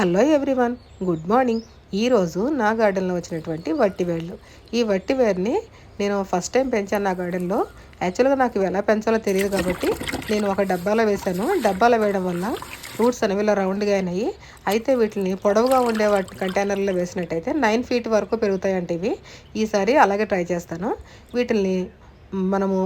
Hello everyone good morning. ఈరోజు నా గార్డెన్లో వచ్చినటువంటి వట్టివేళ్ళు ఈ వట్టివేరుని నేను ఫస్ట్ టైం పెంచాను నా గార్డెన్లో. యాక్చువల్గా నాకు ఇవి ఎలా పెంచాలో తెలియదు కాబట్టి నేను ఒక డబ్బాలో వేశాను. డబ్బాలో వేయడం వల్ల రూట్స్ అనేవి ఇలా రౌండ్గా అయినాయి. అయితే వీటిని పొడవుగా ఉండే వాటి కంటైనర్లో వేసినట్టయితే నైన్ ఫీట్ వరకు పెరుగుతాయంటే ఇవి. ఈసారి అలాగే ట్రై చేస్తాను. వీటిని మనము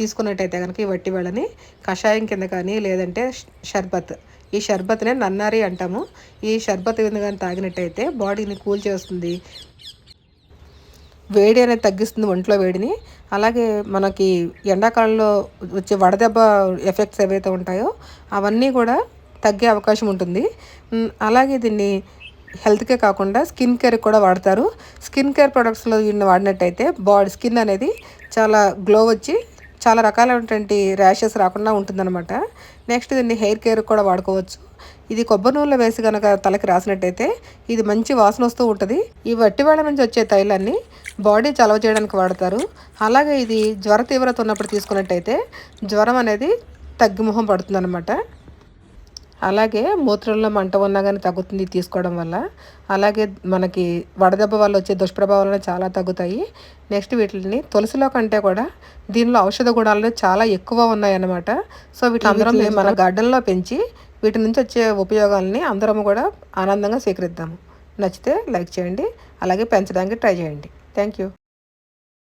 తీసుకున్నట్టయితే కనుక ఈ వట్టి వేళని కషాయం కింద కానీ లేదంటే షర్బత్. ఈ షర్బత్నే నన్నారి అంటాము. ఈ షర్బత్ కింద కానీ తాగినట్టయితే బాడీని కూల్ చేస్తుంది. వేడి అనేది తగ్గిస్తుంది ఒంట్లో వేడిని. అలాగే మనకి ఎండాకాలంలో వచ్చే వడదెబ్బ ఎఫెక్ట్స్ ఏవైతే ఉంటాయో అవన్నీ కూడా తగ్గే అవకాశం ఉంటుంది. అలాగే దీన్ని హెల్త్కే కాకుండా స్కిన్ కేర్ కూడా వాడతారు. స్కిన్ కేర్ ప్రొడక్ట్స్లో దీన్ని వాడినట్టయితే బాడీ స్కిన్ అనేది చాలా గ్లో వచ్చి చాలా రకాలైనటువంటి ర్యాషెస్ రాకుండా ఉంటుందన్నమాట. నెక్స్ట్ దీన్ని హెయిర్ కేర్ కూడా వాడుకోవచ్చు. ఇది కొబ్బరి నూనెలో వేసి కనుక తలకి రాసినట్టయితే ఇది మంచి వాసన వస్తూ ఉంటుంది. ఈ వట్టి నుంచి వచ్చే తైలాన్ని బాడీ చలవ చేయడానికి వాడతారు. అలాగే ఇది జ్వర తీవ్రత ఉన్నప్పుడు తీసుకున్నట్టయితే జ్వరం అనేది తగ్గుముఖం పడుతుంది అలాగే మూత్రంలో మంట ఉన్నా కానీ తగ్గుతుంది తీసుకోవడం వల్ల. అలాగే మనకి వడదెబ్బ వల్ల వచ్చే దుష్ప్రభావాలు చాలా తగ్గుతాయి. నెక్స్ట్ వీటిని తులసిలో కంటే కూడా దీనిలో ఔషధ గుణాలు చాలా ఎక్కువ ఉన్నాయన్నమాట. సో వీటి అందరం మన గార్డెన్లో పెంచి వీటి నుంచి వచ్చే ఉపయోగాలని అందరం కూడా ఆనందంగా స్వీకరిద్దాము నచ్చితే లైక్ చేయండి. అలాగే పెంచడానికి ట్రై చేయండి. Thank you